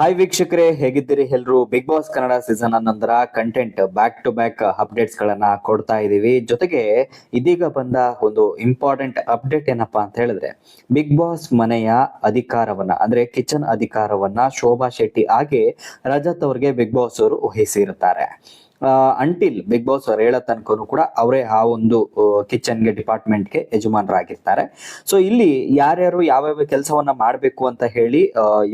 Hi ವೀಕ್ಷಕರೇ, ಹೇಗಿದ್ದೀರಿ ಎಲ್ಲರೂ ಬಿಗ್ ಬಾಸ್ ಕನ್ನಡ ಸೀಸನ್ ನಂತರ content back to back updates ಗಳನ್ನ ಕೊಡ್ತಾ ಇದ್ದೀವಿ ಜೊತೆಗೆ ಇದೀಗ ಬಂದ ಒಂದು ಇಂಪಾರ್ಟೆಂಟ್ ಅಪ್ಡೇಟ್ ಏನಪ್ಪಾ ಅಂತ ಹೇಳಿದ್ರೆ ಬಿಗ್ ಬಾಸ್ ಮನೆಯ ಅಧಿಕಾರವನ್ನ, ಅಂದ್ರೆ ಕಿಚನ್ ಅಧಿಕಾರವನ್ನ ಶೋಭಾ ಶೆಟ್ಟಿ ಹಾಗೆ ರಜತ್ ಅವ್ರಿಗೆ ಬಿಗ್ ಬಾಸ್ ಅವರು ವಹಿಸಿರುತ್ತಾರೆ ಅಂಟಿಲ್ ಬಿಗ್ ಬಾಸ್ ಅವ್ರು ಹೇಳೋ ತನಕನೂ ಕೂಡ ಅವರೇ ಆ ಒಂದು ಕಿಚನ್ಗೆ ಡಿಪಾರ್ಟ್ಮೆಂಟ್ಗೆ ಯಜಮಾನರಾಗಿರ್ತಾರೆ. ಸೊ ಇಲ್ಲಿ ಯಾರ್ಯಾರು ಯಾವ್ಯಾವ ಕೆಲಸವನ್ನ ಮಾಡಬೇಕು ಅಂತ ಹೇಳಿ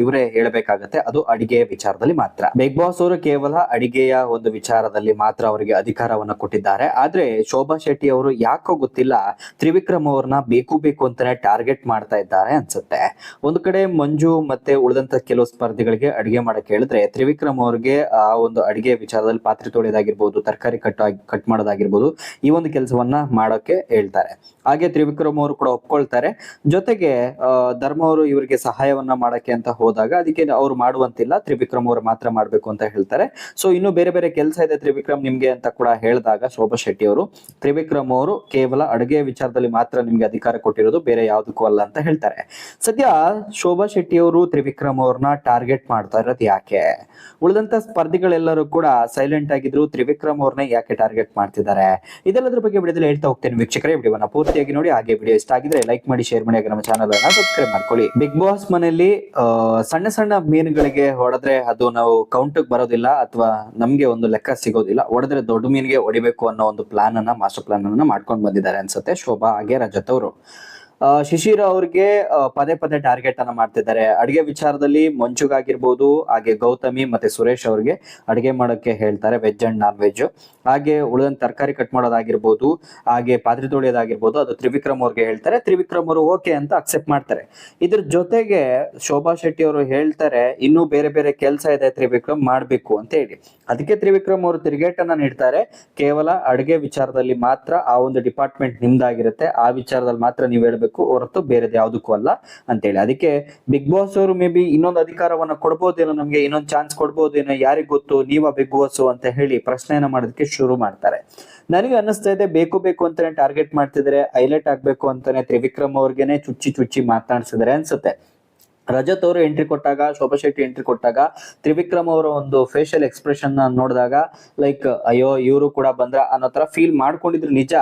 ಇವರೇ ಹೇಳಬೇಕಾಗತ್ತೆ. ಅದು ಅಡಿಗೆಯ ವಿಚಾರದಲ್ಲಿ ಮಾತ್ರ. ಬಿಗ್ ಬಾಸ್ ಅವರು ಕೇವಲ ಅಡಿಗೆಯ ಒಂದು ವಿಚಾರದಲ್ಲಿ ಮಾತ್ರ ಅವರಿಗೆ ಅಧಿಕಾರವನ್ನ ಕೊಟ್ಟಿದ್ದಾರೆ. ಆದ್ರೆ ಶೋಭಾ ಶೆಟ್ಟಿ ಅವರು ಯಾಕೋ ಗೊತ್ತಿಲ್ಲ, ತ್ರಿವಿಕ್ರಮ್ ಅವ್ರನ್ನ ಬೇಕು ಬೇಕು ಅಂತಾನೆ ಟಾರ್ಗೆಟ್ ಮಾಡ್ತಾ ಇದ್ದಾರೆ ಅನ್ಸುತ್ತೆ. ಒಂದು ಕಡೆ ಮಂಜು ಮತ್ತೆ ಉಳಿದಂತ ಕೆಲವು ಸ್ಪರ್ಧಿಗಳಿಗೆ ಅಡಿಗೆ ಮಾಡಕ್ ಹೇಳಿದ್ರೆ, ತ್ರಿವಿಕ್ರಮ್ ಅವ್ರಿಗೆ ಆ ಒಂದು ಅಡಿಗೆ ವಿಚಾರದಲ್ಲಿ ಪಾತ್ರೆ ತೊಳೆಯೋದಾಗಿರ್ಬೋದು ತರಕಾರಿ ಕಟ್ ಕಟ್ ಮಾಡೋದಾಗಿರ್ಬೋದು, ಈ ಒಂದು ಕೆಲಸವನ್ನ ಮಾಡೋಕೆ ಹೇಳ್ತಾರೆ. ಹಾಗೆ ತ್ರಿವಿಕ್ರಮ್ ಅವರು ಕೂಡ ಒಪ್ಕೊಳ್ತಾರೆ. ಜೊತೆಗೆ ಧರ್ಮ ಅವರು ಇವರಿಗೆ ಸಹಾಯವನ್ನ ಮಾಡಕ್ಕೆ ಅಂತ ಹೋದಾಗ ಅದಕ್ಕೆ ಅವ್ರು ಮಾಡುವಂತಿಲ್ಲ, ತ್ರಿವಿಕ್ರಮ್ ಅವರು ಮಾತ್ರ ಮಾಡ್ಬೇಕು ಅಂತ ಹೇಳ್ತಾರೆ. ಸೊ ಇನ್ನು ಬೇರೆ ಬೇರೆ ಕೆಲಸ ಇದೆ ತ್ರಿವಿಕ್ರಮ್ ನಿಮ್ಗೆ ಅಂತ ಕೂಡ ಹೇಳಿದಾಗ ಶೋಭಾ ಶೆಟ್ಟಿ ಅವರು, ತ್ರಿವಿಕ್ರಮ್ ಅವರು ಕೇವಲ ಅಡುಗೆ ವಿಚಾರದಲ್ಲಿ ಮಾತ್ರ ನಿಮ್ಗೆ ಅಧಿಕಾರ ಕೊಟ್ಟಿರೋದು, ಬೇರೆ ಯಾವುದಕ್ಕೂ ಅಲ್ಲ ಅಂತ ಹೇಳ್ತಾರೆ. ಸದ್ಯ ಶೋಭಾ ಶೆಟ್ಟಿ ಅವರು ತ್ರಿವಿಕ್ರಮ್ ಅವ್ರನ್ನ ಟಾರ್ಗೆಟ್ ಮಾಡ್ತಾ ಇರೋದು ಯಾಕೆ? ಉಳಿದಂತ ಸ್ಪರ್ಧಿಗಳೆಲ್ಲರೂ ಕೂಡ ಸೈಲೆಂಟ್ ಆಗಿದ್ರು ತ್ರಿವಿಕ್ರಮ್ ಅವ್ರನ್ನೇ ಯಾಕೆ ಟಾರ್ಗೆಟ್ ಮಾಡ್ತಿದ್ದಾರೆ? ಇದೆಲ್ಲದ್ರ ಬಗ್ಗೆ ವಿಡಿಯೋದಲ್ಲಿ ಹೇಳ್ತಾ ಹೋಗ್ತೇನೆ ವೀಕ್ಷಕರೇ. ವಿಡಿಯೋನ ಪೂರ್ತಿಯಾಗಿ ನೋಡಿ, ಹಾಗೆ ವಿಡಿಯೋ ಇಷ್ಟ ಆಗಿದ್ರೆ ಲೈಕ್ ಮಾಡಿ ಶೇರ್ ಮಾಡಿ ನಮ್ಮ ಚಾನಲ್ ಅನ್ನ ಸಬ್ಸ್ಕ್ರೈಬ್ ಮಾಡ್ಕೊಳ್ಳಿ. ಬಿಗ್ ಬಾಸ್ ಮನೆಯಲ್ಲಿ ಸಣ್ಣ ಸಣ್ಣ ಮೀನುಗಳಿಗೆ ಹೊಡೆದ್ರೆ ಅದು ನಾವು ಕೌಂಟ್ ಬರೋದಿಲ್ಲ ಅಥವಾ ನಮ್ಗೆ ಒಂದು ಲೆಕ್ಕ ಸಿಗೋದಿಲ್ಲ. ಹೊಡೆದ್ರೆ ದೊಡ್ಡ ಮೀನಿಗೆ ಹೊಡಿಬೇಕು ಅನ್ನೋ ಒಂದು ಪ್ಲಾನ್ ಅನ್ನ ಮಾಸ್ಟರ್ ಪ್ಲಾನ್ ಅನ್ನ ಮಾಡ್ಕೊಂಡು ಬಂದಿದ್ದಾರೆ ಅನ್ಸುತ್ತೆ. ಶೋಭಾ ಹಾಗೆ ರಜತ್ ಅವರು. ಶಿಶಿರ ಅವ್ರಿಗೆ ಪದೇ ಪದೇ ಟಾರ್ಗೆಟ್ ಅನ್ನ ಮಾಡ್ತಿದ್ದಾರೆ. ಅಡಿಗೆ ವಿಚಾರದಲ್ಲಿ ಮಂಚುಗಾಗಿರ್ಬೋದು ಹಾಗೆ ಗೌತಮಿ ಮತ್ತೆ ಸುರೇಶ್ ಅವ್ರಿಗೆ ಅಡಿಗೆ ಮಾಡೋಕೆ ಹೇಳ್ತಾರೆ ವೆಜ್ ಅಂಡ್ ನಾನ್ ವೆಜ್ ಹಾಗೆ ಉಳಿದಂತ ತರಕಾರಿ ಕಟ್ ಮಾಡೋದಾಗಿರ್ಬೋದು, ಹಾಗೆ ಪಾತ್ರೆ ತೊಳೆಯೋದಾಗಿರ್ಬೋದು, ಅದು ತ್ರಿವಿಕ್ರಮ್ ಅವ್ರಿಗೆ ಹೇಳ್ತಾರೆ. ತ್ರಿವಿಕ್ರಮ್ ಅವರು ಓಕೆ ಅಂತ ಅಕ್ಸೆಪ್ಟ್ ಮಾಡ್ತಾರೆ. ಇದ್ರ ಜೊತೆಗೆ ಶೋಭಾ ಶೆಟ್ಟಿ ಅವರು ಹೇಳ್ತಾರೆ, ಇನ್ನೂ ಬೇರೆ ಬೇರೆ ಕೆಲಸ ಇದೆ ತ್ರಿವಿಕ್ರಮ್ ಮಾಡ್ಬೇಕು ಅಂತ ಹೇಳಿ. ಅದಕ್ಕೆ ತ್ರಿವಿಕ್ರಮ್ ಅವರು ತಿರುಗೇಟನ್ನ ನೀಡ್ತಾರೆ. ಕೇವಲ ಅಡಿಗೆ ವಿಚಾರದಲ್ಲಿ ಮಾತ್ರ ಆ ಒಂದು ಡಿಪಾರ್ಟ್ಮೆಂಟ್ ನಿಮ್ದಾಗಿರುತ್ತೆ. ಆ ವಿಚಾರದಲ್ಲಿ ಮಾತ್ರ ನೀವು ಹೇಳ್ಬೇಕು. ಹೊರತು ಬೇರೆ ಯಾವುದಕ್ಕೂ ಅಲ್ಲ ಅಂತೇಳಿ ಅದಕ್ಕೆ ಬಿಗ್ ಬಾಸ್ ಅವರು ಮೇ ಬಿ ಇನ್ನೊಂದು ಅಧಿಕಾರವನ್ನ ಕೊಡ್ಬೋದೇನೋ ನಮ್ಗೆ, ಇನ್ನೊಂದು ಚಾನ್ಸ್ ಕೊಡ್ಬೋದೇನೋ, ಯಾರಿಗ್ ಗೊತ್ತು, ನೀವ ಬಿಗ್ ಬಾಸ್ ಅಂತ ಹೇಳಿ ಪ್ರಶ್ನೆಯನ್ನ ಮಾಡೋದಕ್ಕೆ ಶುರು ಮಾಡ್ತಾರೆ. ನನಗೆ ಅನ್ನಿಸ್ತಾ ಇದೆ, ಬೇಕು ಬೇಕು ಅಂತಾನೆ ಟಾರ್ಗೆಟ್ ಮಾಡ್ತಿದ್ರೆ ಹೈಲೈಟ್ ಆಗ್ಬೇಕು ಅಂತಾನೆ ತ್ರಿವಿಕ್ರಮ್ ಅವ್ರಿಗೆನೆ ಚುಚ್ಚಿ ಚುಚ್ಚಿ ಮಾತನಾಡ್ಸಿದ್ರೆ ಅನ್ಸುತ್ತೆ. ರಜತ್ ಅವರು ಎಂಟ್ರಿ ಕೊಟ್ಟಾಗ, ಶೋಭಾ ಶೆಟ್ಟಿ ಎಂಟ್ರಿ ಕೊಟ್ಟಾಗ, ತ್ರಿವಿಕ್ರಮ್ ಅವರ ಒಂದು ಫೇಶಿಯಲ್ ಎಕ್ಸ್ಪ್ರೆಷನ್ ನೋಡಿದಾಗ ಲೈಕ್ ಅಯ್ಯೋ, ಇವರು ಕೂಡ ಬಂದ್ರ ಅನ್ನೋ ತರ ಫೀಲ್ ಮಾಡ್ಕೊಂಡಿದ್ರು ನಿಜ.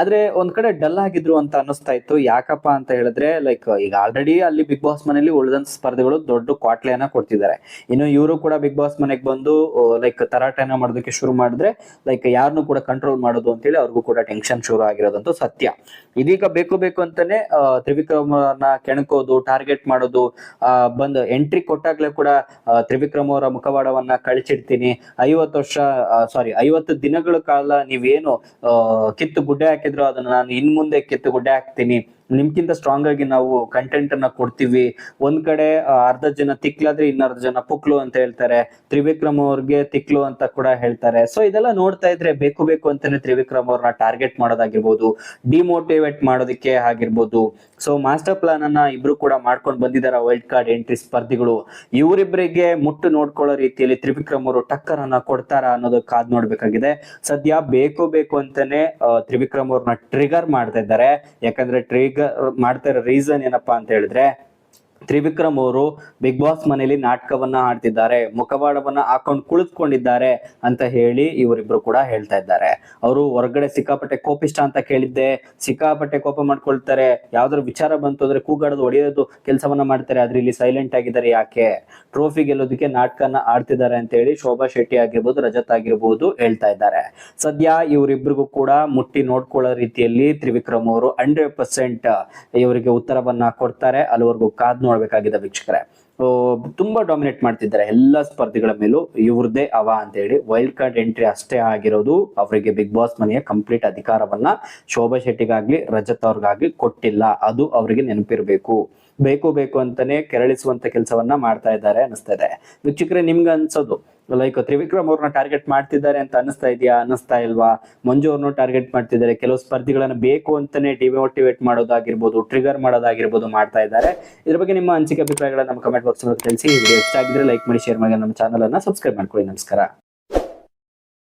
ಆದ್ರೆ ಒಂದ್ ಕಡೆ ಡಲ್ ಆಗಿದ್ರು ಅಂತ ಅನಿಸ್ತಾ ಇತ್ತು. ಯಾಕಪ್ಪ ಅಂತ ಹೇಳಿದ್ರೆ ಲೈಕ್ ಈಗ ಆಲ್ರೆಡಿ ಅಲ್ಲಿ ಬಿಗ್ ಬಾಸ್ ಮನೆಯಲ್ಲಿ ಉಳಿದಂತ ಸ್ಪರ್ಧೆಗಳು ದೊಡ್ಡ ಕ್ವಾಟ್ಲೆಯನ್ನ ಕೊಡ್ತಿದ್ದಾರೆ. ಇನ್ನು ಇವರು ಕೂಡ ಬಿಗ್ ಬಾಸ್ ಮನೆಗೆ ಬಂದು ಲೈಕ್ ತರಾಟೆನ ಮಾಡೋದಕ್ಕೆ ಶುರು ಮಾಡಿದ್ರೆ ಲೈಕ್ ಯಾರನ್ನು ಕೂಡ ಕಂಟ್ರೋಲ್ ಮಾಡೋದು ಅಂತೇಳಿ ಅವ್ರಿಗೂ ಕೂಡ ಟೆನ್ಷನ್ ಶುರು ಆಗಿರೋದಂತೂ ಸತ್ಯ. ಇದೀಗ ಬೇಕು ಬೇಕು ಅಂತಾನೆ ತ್ರಿವಿಕ್ರಮ್ ಕೆಣಕೋದು ಟಾರ್ಗೆಟ್ ಮಾಡೋದು ಬಂದು ಎಂಟ್ರಿ ಕೊಟ್ಟಾಗ್ಲೇ ಕೂಡ ತ್ರಿವಿಕ್ರಮ ಅವರ ಮುಖವಾಡವನ್ನ ಕಳಿಸಿಡ್ತೀನಿ. ಐವತ್ತು ವರ್ಷ ಸಾರಿ ಐವತ್ತು ದಿನಗಳ ಕಾಲ ನೀವೇನು ಕಿತ್ತು ಗುಡ್ಡೆ ಹಾಕಿದ್ರು ಅದನ್ನ ನಾನು ಇನ್ ಮುಂದೆ ಕಿತ್ತು ಗುಡ್ಡೆ ಹಾಕ್ತೀನಿ. ನಿಮ್ಗಿಂತ ಸ್ಟ್ರಾಂಗ್ ಆಗಿ ನಾವು ಕಂಟೆಂಟ್ ಅನ್ನ ಕೊಡ್ತೀವಿ. ಒಂದ್ ಕಡೆ ಅರ್ಧ ಜನ ತಿಕ್ಲಾದ್ರೆ ಇನ್ನರ್ಧ ಜನ ಪುಕ್ಲು ಅಂತ ಹೇಳ್ತಾರೆ. ತ್ರಿವಿಕ್ರಮ್ ಅವ್ರಿಗೆ ತಿಕ್ಲು ಅಂತ ಕೂಡ ಹೇಳ್ತಾರೆ. ಸೊ ಇದೆಲ್ಲ ನೋಡ್ತಾ ಇದ್ರೆ ಬೇಕು ಬೇಕು ಅಂತಾನೆ ತ್ರಿವಿಕ್ರಮ್ ಅವ್ರನ್ನ ಟಾರ್ಗೆಟ್ ಮಾಡೋದಾಗಿರ್ಬೋದು ಡಿಮೋಟಿವೇಟ್ ಮಾಡೋದಕ್ಕೆ ಆಗಿರ್ಬೋದು. ಸೊ ಮಾಸ್ಟರ್ ಪ್ಲಾನ್ ಅನ್ನ ಇಬ್ರು ಕೂಡ ಮಾಡ್ಕೊಂಡು ಬಂದಿದ್ದಾರೆ ವೈಲ್ಡ್ ಕಾರ್ಡ್ ಎಂಟ್ರಿ ಸ್ಪರ್ಧಿಗಳು. ಇವರಿಬ್ಬರಿಗೆ ಮುಟ್ಟು ನೋಡ್ಕೊಳ್ಳೋ ರೀತಿಯಲ್ಲಿ ತ್ರಿವಿಕ್ರಮ್ ಅವರು ಟಕ್ಕರ್ ಅನ್ನ ಕೊಡ್ತಾರ ಅನ್ನೋದು ಕಾದ್ ನೋಡ್ಬೇಕಾಗಿದೆ. ಸದ್ಯ ಬೇಕು ಬೇಕು ಅಂತಾನೆ ತ್ರಿವಿಕ್ರಮ್ ಅವ್ರನ್ನ ಟ್ರಿಗರ್ ಮಾಡ್ತಾ ಇದ್ದಾರೆ. ಯಾಕಂದ್ರೆ ಟ್ರಿಗರ್ ಮಾಡ್ತಾ ಇರೋ ರೀಸನ್ ಏನಪ್ಪಾ ಅಂತ ಹೇಳಿದ್ರೆ ತ್ರಿವಿಕ್ರಮ್ ಅವರು ಬಿಗ್ ಬಾಸ್ ಮನೆಯಲ್ಲಿ ನಾಟಕವನ್ನ ಆಡ್ತಿದ್ದಾರೆ, ಮುಖವಾಡವನ್ನ ಹಾಕೊಂಡು ಕುಳಿತುಕೊಂಡಿದ್ದಾರೆ ಅಂತ ಹೇಳಿ ಇವರಿಬ್ರು ಕೂಡ ಹೇಳ್ತಾ ಇದ್ದಾರೆ. ಅವರು ಹೊರಗಡೆ ಸಿಕ್ಕಾಪಟ್ಟೆ ಕೋಪಿಷ್ಟ ಅಂತ ಕೇಳಿದ್ದೆ, ಸಿಕ್ಕಾಪಟ್ಟೆ ಕೋಪ ಮಾಡ್ಕೊಳ್ತಾರೆ. ಯಾವ್ದಾದ್ರು ವಿಚಾರ ಬಂತು ಅಂದ್ರೆ ಕೂಗಾಡೋದು, ಹೊಡೆಯೋದು ಕೆಲಸವನ್ನ ಮಾಡ್ತಾರೆ, ಆದ್ರೆ ಇಲ್ಲಿ ಸೈಲೆಂಟ್ ಆಗಿದ್ದಾರೆ ಯಾಕೆ? ಟ್ರೋಫಿ ಗೆಲ್ಲೋದಕ್ಕೆ ನಾಟಕನ ಆಡ್ತಿದ್ದಾರೆ ಅಂತ ಹೇಳಿ ಶೋಭಾ ಶೆಟ್ಟಿ ಆಗಿರ್ಬೋದು, ರಜತ್ ಆಗಿರ್ಬೋದು ಹೇಳ್ತಾ ಇದ್ದಾರೆ. ಸದ್ಯ ಇವರಿಬ್ರಿಗೂ ಕೂಡ ಮುಟ್ಟಿ ನೋಡ್ಕೊಳ್ಳೋ ರೀತಿಯಲ್ಲಿ ತ್ರಿವಿಕ್ರಮ್ ಅವರು ಹಂಡ್ರೆಡ್ ಪರ್ಸೆಂಟ್ ಇವರಿಗೆ ಉತ್ತರವನ್ನ ಕೊಡ್ತಾರೆ. ಅಲ್ಲಿವರೆಗೂ ಕಾದ್ ನೋಡ್ಬೇಕಾಗಿದೆ ವೀಕ್ಷಕರೇ. ತುಂಬಾ ಡಾಮಿನೇಟ್ ಮಾಡ್ತಿದ್ದಾರೆ ಎಲ್ಲ ಸ್ಪರ್ಧಿಗಳ ಮೇಲೂ ಇವ್ರದೇ ಅವ ಅಂತ ಹೇಳಿ ವೈಲ್ಡ್ ಕಾರ್ಡ್ ಎಂಟ್ರಿ ಅಷ್ಟೇ ಆಗಿರೋದು ಅವರಿಗೆ ಬಿಗ್ ಬಾಸ್ ಮನೆಯ ಕಂಪ್ಲೀಟ್ ಅಧಿಕಾರವನ್ನ ಶೋಭಾ ಶೆಟ್ಟಿಗಾಗ್ಲಿ, ರಜತ್ ಅವ್ರಿಗಾಗ್ಲಿ ಕೊಟ್ಟಿಲ್ಲ. ಅದು ಅವರಿಗೆ ನೆನಪಿರ್ಬೇಕು. ಬೇಕು ಬೇಕು ಅಂತಾನೆ ಕೆರಳಿಸುವಂತ ಕೆಲಸವನ್ನ ಮಾಡ್ತಾ ಇದ್ದಾರೆ ಅನಿಸ್ತಾ ಇದೆ. ವೀಕ್ಷಕರೇ, ನಿಮ್ಗೆ ಅನ್ಸೋದು ಲೈಕ್ ತ್ರಿವಿಕ್ರಮ್ ಅವ್ರನ್ನ ಟಾರ್ಗೆಟ್ ಮಾಡ್ತಿದ್ದಾರೆ ಅಂತ ಅನಿಸ್ತಾ ಇದೆಯಾ ಅನಿಸ್ತಾ ಇಲ್ವಾ? ಮಂಜು ಅವ್ರನ್ನ ಟಾರ್ಗೆಟ್ ಮಾಡ್ತಿದ್ದಾರೆ, ಕೆಲವು ಸ್ಪರ್ಧಿಗಳನ್ನ ಬೇಕು ಅಂತಾನೆ ಡಿಮೋಟಿವೇಟ್ ಮಾಡೋದಾಗಿರ್ಬೋದು ಟ್ರಿಗರ್ ಮಾಡೋದಾಗಿರ್ಬೋದು ಮಾಡ್ತಾ ಇದ್ದಾರೆ. ಇದ್ರ ಬಗ್ಗೆ ನಿಮ್ಮ ಅನಿಸಿಕೆ, ಅಭಿಪ್ರಾಯಗಳನ್ನ ನಮ್ಮ ಕಮೆಂಟ್ ಬಾಕ್ಸ್ ತಿಳಿಸಿ. ವಿಡಿಯೋ ಇಷ್ಟ ಆಗಿದ್ರೆ ಲೈಕ್ ಮಾಡಿ ಶೇರ್ ಮಾಡಿ, ನಮ್ಮ ಚಾನಲ್ ಅನ್ನ ಸಬ್ಸ್ಕ್ರೈಬ್ ಮಾಡ್ಕೊಳ್ಳಿ. ನಮಸ್ಕಾರ.